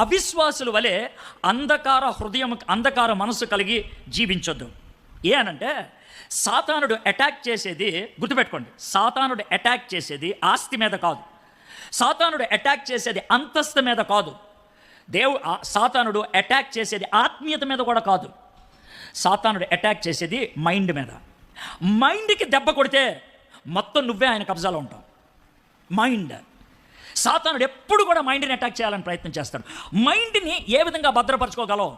అవిశ్వాసుల వలె అంధకార హృదయం అంధకార మనసు కలిగి జీవించొద్దు. ఏ అనంటే సాతానుడు అటాక్ చేసేది గుర్తుపెట్టుకోండి. సాతానుడు అటాక్ చేసేది ఆస్తి మీద కాదు. సాతానుడు అటాక్ చేసేది అంతస్తు మీద కాదు. దేవు సాతానుడు అటాక్ చేసేది ఆత్మీయత మీద కూడా కాదు. సాతానుడు అటాక్ చేసేది మైండ్ మీద. మైండ్కి దెబ్బ కొడితే మొత్తం నువ్వే ఆయన కబ్జాలో ఉంటావు. మైండ్ సాతానుడు ఎప్పుడు కూడా మైండ్ని అటాక్ చేయాలని ప్రయత్నం చేస్తాడు. మైండ్ని ఏ విధంగా భద్రపరచుకోగలవు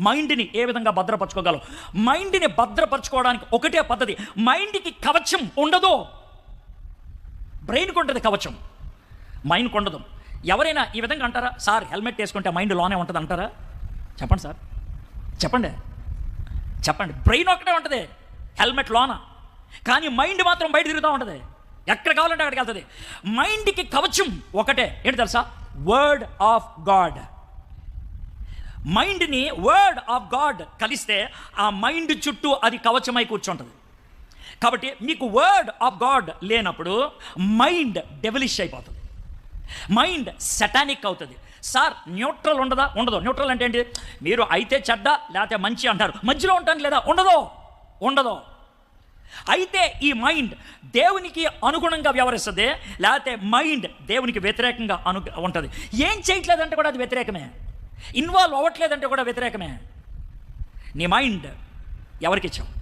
మైండ్ని ఏ విధంగా భద్రపరచుకోగలవు మైండ్ని భద్రపరచుకోవడానికి ఒకటే పద్ధతి. మైండ్కి కవచం ఉండదు. బ్రెయిన్కి ఉంటుంది కవచం. మైండ్కి ఉండదు. ఎవరైనా ఈ విధంగా అంటారా? సార్ హెల్మెట్ వేసుకుంటే మైండ్లోనే ఉంటుంది అంటారా? చెప్పండి సార్. చెప్పండి. చెప్పండి. బ్రెయిన్ ఒకటే ఉంటుంది. హెల్మెట్ లోన. కానీ మైండ్ మాత్రం బయట తిరుగుతూ ఉంటుంది. ఎక్కడ కావాలంటే అక్కడికి వెళ్తుంది. మైండ్కి కవచం ఒకటే. ఏంటి తెలుసా? వర్డ్ ఆఫ్ గాడ్ మైండ్ని వర్డ్ ఆఫ్ గాడ్ కలిస్తే ఆ మైండ్ చుట్టూ అది కవచమై కూర్చుంటుంది. కాబట్టి మీకు వర్డ్ ఆఫ్ గాడ్ లేనప్పుడు మైండ్ డెవలిష్ అయిపోతుంది. మైండ్ సెటానిక్ అవుతుంది. సార్ న్యూట్రల్ ఉండదా? ఉండదు. న్యూట్రల్ అంటే ఏంటి? మీరు అయితే చెడ్డ లేకపోతే మంచి అంటారు. మధ్యలో ఉంటాను లేదా? ఉండదు. ఉండదు. అయితే ఈ మైండ్ దేవునికి అనుగుణంగా వ్యవహరిస్తుంది లేకపోతే మైండ్ దేవునికి వ్యతిరేకంగా అను ఉంటుంది. ఏం చేయట్లేదంటే కూడా అది వ్యతిరేకమే. ఇన్వాల్వ్ అవ్వట్లేదంటే కూడా వ్యతిరేకమే. నీ మైండ్ ఎవరికి ఇచ్చావు?